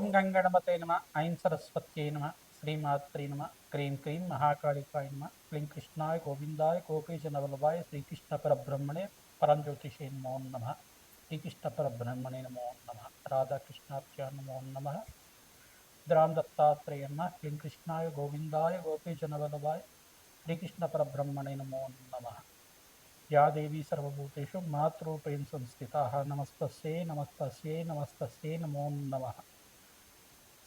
ఓం గంగణపతే నమ ఐం సరస్వత్యై నమ శ్రీమాత్రే నమ క్రీం క్రీం మహాకాళికాయ నమ క్లీం కృష్ణాయ గోవిందాయ గోపీజనవల్లభాయ శ్రీకృష్ణ పరబ్రహ్మణే పరంజ్యోతిషే నమో నమ శ్రీకృష్ణ పరబ్రహ్మణే నమో నమ రాధాకృష్ణాభ్యా నమో నమ ద్రాం దత్తాత్రేయ నమ క్లీం కృష్ణాయ గోవిందాయ గోపీజనవల్లభాయ శ్రీకృష్ణ పరబ్రహ్మణే నమో నమ. యా దేవీ సర్వభూతేషు మాతృపేణ సంస్థిత నమస్తస్యై నమస్తస్యై నమస్తస్యై నమో నమ.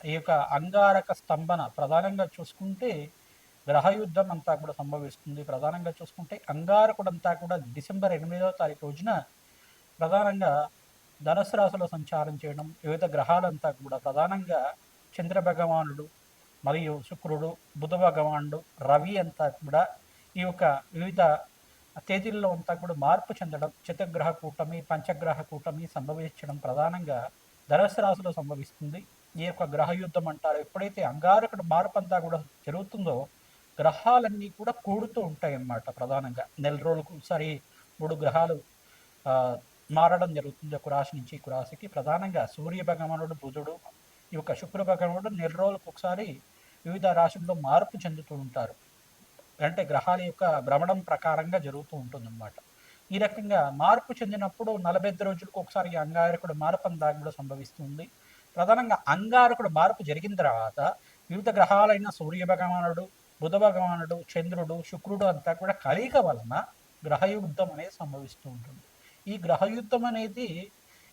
ఈ యొక్క అంగారక స్తంభన ప్రధానంగా చూసుకుంటే గ్రహయుద్ధం అంతా కూడా సంభవిస్తుంది. ప్రధానంగా చూసుకుంటే అంగారకుడు అంతా కూడా డిసెంబర్ ఎనిమిదవ తారీఖు రోజున ప్రధానంగా ధనుసు రాశిలో సంచారం చేయడం వివిధ గ్రహాలంతా కూడా ప్రధానంగా చంద్ర భగవానుడు మరియు శుక్రుడు బుధ భగవానుడు రవి అంతా కూడా ఈ యొక్క వివిధ తేదీల్లో అంతా కూడా మార్పు చెందడం చతుగ్రహ కూటమి పంచగ్రహ కూటమి సంభవించడం ప్రధానంగా ధనుసు రాశిలో సంభవిస్తుంది. ఈ యొక్క గ్రహ యుద్ధం అంటారు. ఎప్పుడైతే అంగారకుడు మార్పు కూడా జరుగుతుందో గ్రహాలన్నీ కూడా కూడుతూ ఉంటాయి అన్నమాట ప్రధానంగా. నెల రోజులకు ఒకసారి మూడు గ్రహాలు మారడం జరుగుతుంది. ఒక రాశి నుంచి ఒక రాశికి. ప్రధానంగా సూర్య భగవానుడు బుధుడు ఈ యొక్క శుక్ర భగవానుడు నెల రోజులకు ఒకసారి వివిధ రాశుల్లో మార్పు చెందుతూ ఉంటారు. అంటే గ్రహాల యొక్క భ్రమణం ప్రకారంగా జరుగుతూ ఉంటుంది అనమాట ఈ రకంగా మార్పు చెందినప్పుడు నలభై ఐదు రోజులకు ఒకసారి అంగారకుడు మార్పం అంతా కూడా సంభవిస్తుంది ప్రధానంగా అంగారకుడు మార్పు జరిగిన తర్వాత వివిధ గ్రహాలైన సూర్య భగవానుడు బుధ భగవానుడు చంద్రుడు శుక్రుడు అంతా కూడా కలియక వలన గ్రహయుద్ధం అనేది సంభవిస్తూ ఉంటుంది. ఈ గ్రహయుద్ధం అనేది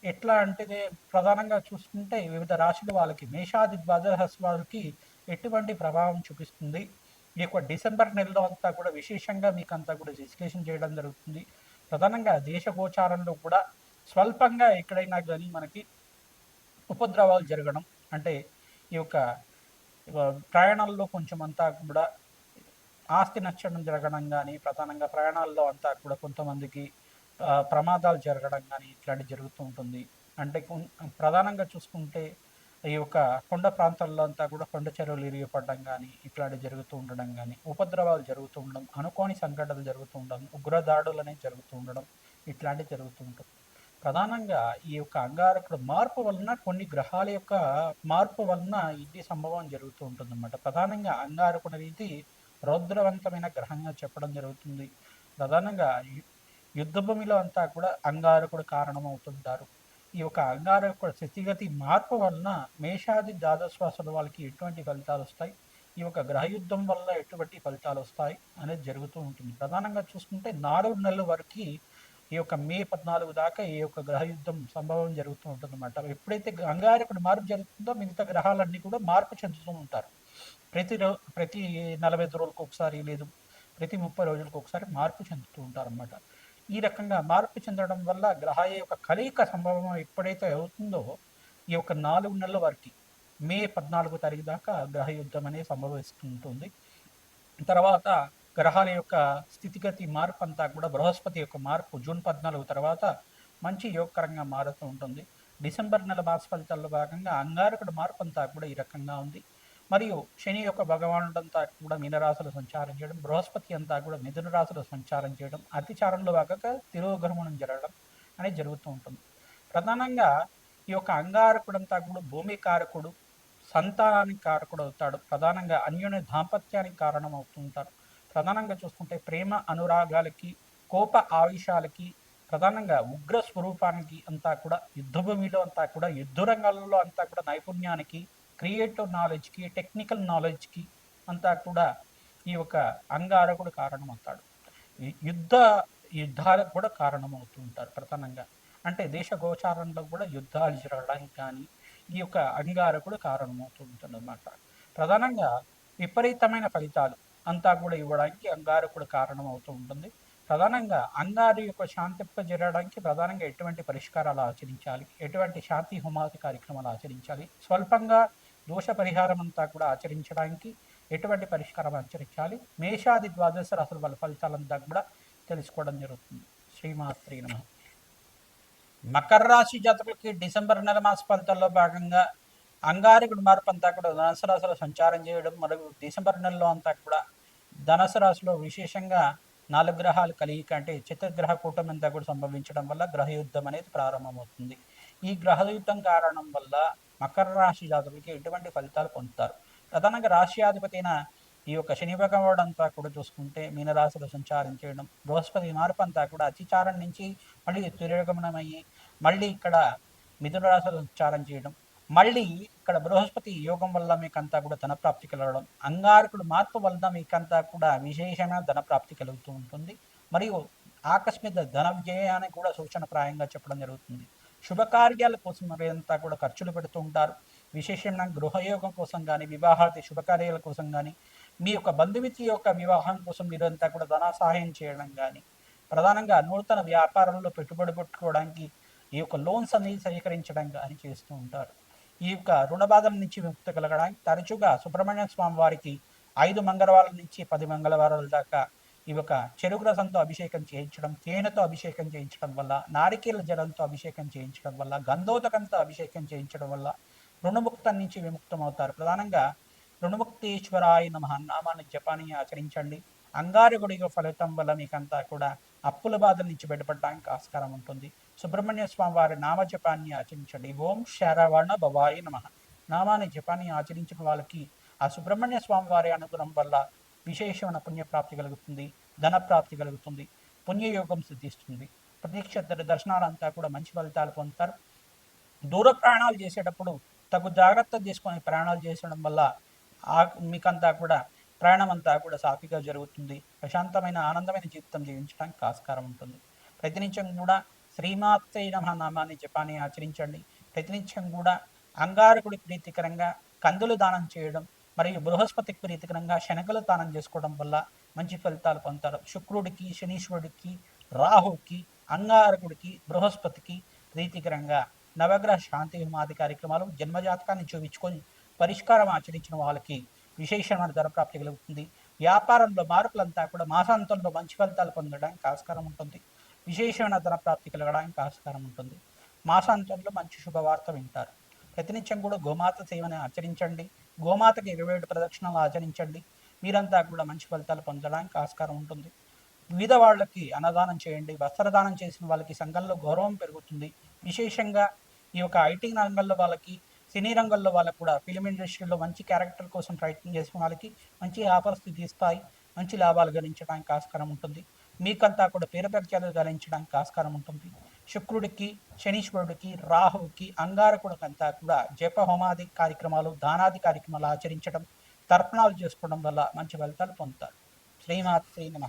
ఎట్లా అంటే ప్రధానంగా చూసుకుంటే వివిధ రాశుల వాళ్ళకి మేషాది ద్వాదశ వాళ్ళకి ఎటువంటి ప్రభావం చూపిస్తుంది? ఈ యొక్క డిసెంబర్ నెలలో అంతా కూడా విశేషంగా మీకు అంతా కూడా విశ్లేషణ చేయడం జరుగుతుంది. ప్రధానంగా దేశ గోచారంలో కూడా స్వల్పంగా ఎక్కడైనా కానీ మనకి ఉపద్రవాలు జరగడం అంటే ఈ యొక్క ప్రయాణాల్లో కొంచెం అంతా కూడా ఆస్తి నచ్చడం జరగడం కానీ ప్రధానంగా ప్రయాణాల్లో అంతా కూడా కొంతమందికి ప్రమాదాలు జరగడం కానీ ఇట్లాంటివి జరుగుతూ ఉంటుంది. అంటే ప్రధానంగా చూసుకుంటే ఈ యొక్క కొండ ప్రాంతాల్లో అంతా కూడా కొండ చెరువులు ఇరిగిపడడం కానీ ఇట్లాంటివి జరుగుతూ ఉండడం కానీ ఉపద్రవాలు జరుగుతూ ఉండడం అనుకోని సంఘటనలు జరుగుతూ ఉండడం ఉగ్రదాడులు అనేవి జరుగుతూ ఉండడం ఇట్లాంటివి జరుగుతూ ఉంటుంది ప్రధానంగా ఈ యొక్క అంగారకుడు మార్పు వలన కొన్ని గ్రహాల యొక్క మార్పు వలన ఇది సంభవం జరుగుతూ ఉంటుంది అన్నమాట ప్రధానంగా అంగారకుడు అనేది రౌద్రవంతమైన గ్రహంగా చెప్పడం జరుగుతుంది. ప్రధానంగా యుద్ధభూమిలో అంతా కూడా అంగారకుడు కారణమవుతుంటారు. ఈ యొక్క అంగారకుడు స్థితిగతి మార్పు వలన మేషాది ద్వాదశ్వాసుల వాళ్ళకి ఎటువంటి ఫలితాలు వస్తాయి? ఈ యొక్క గ్రహయుద్ధం వల్ల ఎటువంటి ఫలితాలు వస్తాయి? అనేది జరుగుతూ ఉంటుంది. ప్రధానంగా చూసుకుంటే నాలుగు నెలల వరకు ఈ యొక్క మే పద్నాలుగు దాకా ఈ యొక్క గ్రహయుద్ధం సంభవం జరుగుతూ ఉంటుందన్నమాట. ఎప్పుడైతే అంగారకుడు మార్పు జరుగుతుందో మిగతా గ్రహాలన్నీ కూడా మార్పు చెందుతూ ఉంటారు. ప్రతి రో ప్రతి నలభై ఐదు రోజులకు ఒకసారి లేదు ప్రతి ముప్పై రోజులకు ఒకసారి మార్పు చెందుతూ ఉంటారు అన్నమాట ఈ రకంగా మార్పు చెందడం వల్ల గ్రహాల యొక్క కలయిక సంభవం ఎప్పుడైతే అవుతుందో ఈ యొక్క నాలుగు నెలల వరకు మే పద్నాలుగో తారీఖు దాకా గ్రహ యుద్ధం అనేది సంభవిస్తుంటుంది. తర్వాత గ్రహాల యొక్క స్థితిగతి మార్పు అంతా కూడా బృహస్పతి యొక్క మార్పు జూన్ పద్నాలుగు తర్వాత మంచి యోగకరంగా మారుతూ ఉంటుంది. డిసెంబర్ నెల మాస ఫలితాల్లో భాగంగా అంగారకుడు మార్పు అంతా కూడా ఈ రకంగా ఉంది. మరియు శని యొక్క భగవానుడంతా కూడా మీనరాశులు సంచారం చేయడం బృహస్పతి అంతా కూడా మిథున రాశులు సంచారం చేయడం అతిచారంలో భాగంగా తిరోగమనం జరగడం అనేది జరుగుతూ ఉంటుంది. ప్రధానంగా ఈ యొక్క అంగారకుడు అంతా కూడా భూమి కారకుడు సంతానానికి కారకుడు అవుతాడు. ప్రధానంగా అన్యోన్య దాంపత్యానికి కారణం అవుతుంటారు ప్రధానంగా చూసుకుంటే ప్రేమ అనురాగాలకి కోప ఆవేశాలకి ప్రధానంగా ఉగ్ర స్వరూపానికి అంతా కూడా యుద్ధభూమిలో అంతా కూడా యుద్ధ రంగాలలో అంతా కూడా నైపుణ్యానికి క్రియేటివ్ నాలెడ్జ్కి టెక్నికల్ నాలెడ్జ్కి అంతా కూడా ఈ యొక్క అంగారకుడు కారణం అవుతాడు ఈ యుద్ధ యుద్ధాలకు కూడా కారణమవుతూ ఉంటారు ప్రధానంగా. అంటే దేశ గోచారంలో కూడా యుద్ధాలు జరగడానికి కానీ ఈ యొక్క అంగారకుడు కారణమవుతూ ఉంటుంది అన్నమాట ప్రధానంగా విపరీతమైన ఫలితాలు. అంతా కూడా ఇవ్వడానికి అంగారకుడు కారణం అవుతూ ఉంటుంది. ప్రధానంగా అంగారు యొక్క శాంతింప జరగడానికి ప్రధానంగా ఎటువంటి పరిష్కారాలు ఆచరించాలి? ఎటువంటి శాంతి హుమాతి కార్యక్రమాలు ఆచరించాలి? స్వల్పంగా దోష పరిహారం అంతా కూడా ఆచరించడానికి ఎటువంటి పరిష్కారం ఆచరించాలి? మేషాది ద్వాదశ రాసుల వాళ్ళ ఫలితాలంతా కూడా తెలుసుకోవడం జరుగుతుంది. శ్రీమాత్రి నమ. మకర రాశి జాతకులకి డిసెంబర్ నెల మాస ఫలితాల్లో భాగంగా అంగారకుడు మార్పు అంతా కూడా ధనుసు రాశిలో సంచారం చేయడం మరియు డిసెంబర్ నెలలో అంతా కూడా ధనుసు రాశిలో విశేషంగా నాలుగు గ్రహాలు కలిగి అంటే చతుర్గ్రహ కూటమి అంతా కూడా సంభవించడం వల్ల గ్రహ యుద్ధం అనేది ప్రారంభమవుతుంది. ఈ గ్రహ యుద్ధం కారణం వల్ల మకర రాశి జాతకులకి ఎటువంటి ఫలితాలు పొందుతారు? ప్రధానంగా రాశ్యాధిపతి అయిన ఈ యొక్క శని భగవాడు అంతా కూడా చూసుకుంటే మీనరాశిలో సంచారం చేయడం బృహస్పతి మార్పు అంతా కూడా అతిచారం నుంచి మళ్ళీ తిరోగమనమయ్యి మళ్ళీ ఇక్కడ మిథున రాశిలో సంచారం చేయడం మళ్ళీ ఇక్కడ బృహస్పతి యోగం వల్ల మీకంతా కూడా ధనప్రాప్తి కలగడం అంగారకుడు మార్పు వల్ల మీకంతా కూడా విశేషమైన ధనప్రాప్తి కలుగుతూ ఉంటుంది. మరియు ఆకస్మిక ధన విజయాన్ని కూడా సూచనప్రాయంగా చెప్పడం జరుగుతుంది. శుభకార్యాల కోసం మరింతా కూడా ఖర్చులు పెడుతూ ఉంటారు. విశేషంగా గృహయోగం కోసం కానీ వివాహాది శుభకార్యాల కోసం కానీ మీ యొక్క బంధుమిత్రి యొక్క వివాహం కోసం మీరంతా కూడా ధన సహాయం చేయడం కానీ ప్రధానంగా నూతన వ్యాపారంలో పెట్టుబడి పెట్టుకోవడానికి ఈ యొక్క లోన్స్ అనేది సేకరించడం కానీ చేస్తూ ఉంటారు. ఈ యొక్క రుణబాధల నుంచి విముక్తి కలగడానికి తరచుగా సుబ్రహ్మణ్య స్వామి వారికి ఐదు మంగళవారాల నుంచి పది మంగళవారాల దాకా ఈ యొక్క చెరుకు రసంతో అభిషేకం చేయించడం తేనెతో అభిషేకం చేయించడం వల్ల నారికేల జలంతో అభిషేకం చేయించడం వల్ల గంధోదకంతో అభిషేకం చేయించడం వల్ల రుణముక్తం నుంచి విముక్తం అవుతారు ప్రధానంగా రుణముక్తేశ్వరాయ నమ. నామాన్ని జపాన్ని ఆచరించండి. అంగారగుడి ఫలితం వల్ల మీకంతా కూడా అప్పుల బాధల నుంచి బయటపడడానికి ఆస్కారం ఉంటుంది. సుబ్రహ్మణ్య స్వామి వారి నామ జపాన్ని ఆచరించండి. ఓం శారవణ భవాయ నమ. నామాన్ని జపాన్ని ఆచరించిన వాళ్ళకి ఆ సుబ్రహ్మణ్య స్వామి వారి అనుగ్రహం వల్ల విశేషమైన పుణ్యప్రాప్తి కలుగుతుంది ధన ప్రాప్తి కలుగుతుంది పుణ్యయోగం సిద్ధిస్తుంది. ప్రత్యక్ష దర్శనాలంతా కూడా మంచి ఫలితాలు పొందుతారు. దూర ప్రయాణాలు చేసేటప్పుడు తగు జాగ్రత్త తీసుకొని ప్రయాణాలు చేసడం వల్ల ఆ మీకంతా కూడా ప్రయాణం అంతా కూడా సాఫీగా జరుగుతుంది. ప్రశాంతమైన ఆనందమైన జీవితం జీవించడానికి ఆస్కారం ఉంటుంది. ప్రతినిత్యం కూడా శ్రీమాత్రే నమ నామాన్ని జపాన్ని ఆచరించండి. ప్రతినిత్యం కూడా అంగారకుడి ప్రీతికరంగా కందులు దానం చేయడం మరియు బృహస్పతికి ప్రీతికరంగా శనగలు దానం చేసుకోవడం వల్ల మంచి ఫలితాలు పొందుతారు. శుక్రుడికి శనీశ్వరుడికి రాహుకి అంగారకుడికి బృహస్పతికి ప్రీతికరంగా నవగ్రహ శాంతి హిమాది కార్యక్రమాలు జన్మజాతకాన్ని చూపించుకొని పరిష్కారం ఆచరించిన వాళ్ళకి విశేషమైన ధర ప్రాప్తి కలుగుతుంది. వ్యాపారంలో మార్పులంతా కూడా మాసాంతంలో మంచి ఫలితాలు పొందడానికి ఆస్కారం ఉంటుంది. విశేషమైన ధన ప్రాప్తి కలగడానికి ఆస్కారం ఉంటుంది. మాసాంతంలో మంచి శుభవార్త వింటారు. ప్రతినిత్యం కూడా గోమాత సేవని ఆచరించండి. గోమాతకి ఇరవై ఏడు ప్రదక్షిణలు ఆచరించండి. మీరంతా కూడా మంచి ఫలితాలు పొందడానికి ఆస్కారం ఉంటుంది. వివిధ వాళ్ళకి అన్నదానం చేయండి. వస్త్రదానం చేసిన వాళ్ళకి సంఘంలో గౌరవం పెరుగుతుంది. విశేషంగా ఈ యొక్క ఐటీ రంగంలో వాళ్ళకి సినీ రంగంలో వాళ్ళకు కూడా ఫిలిం ఇండస్ట్రీలో మంచి క్యారెక్టర్ కోసం ప్రయత్నం చేసిన వాళ్ళకి మంచి ఆఫర్స్ తీస్తాయి మంచి లాభాలు గణించడానికి ఆస్కారం ఉంటుంది. మీకంతా కూడా పేరు ప్రఖ్యాలు గలించడానికి ఆస్కారం ఉంటుంది. శుక్రుడికి శనీశ్వరుడికి రాహువుకి అంగారకుడికంతా కూడా జప హోమాది కార్యక్రమాలు దానాది కార్యక్రమాలు ఆచరించడం తర్పణాలు చేసుకోవడం వల్ల మంచి ఫలితాలు పొందుతారు. శ్రీమాత్ శ్రీ నమ.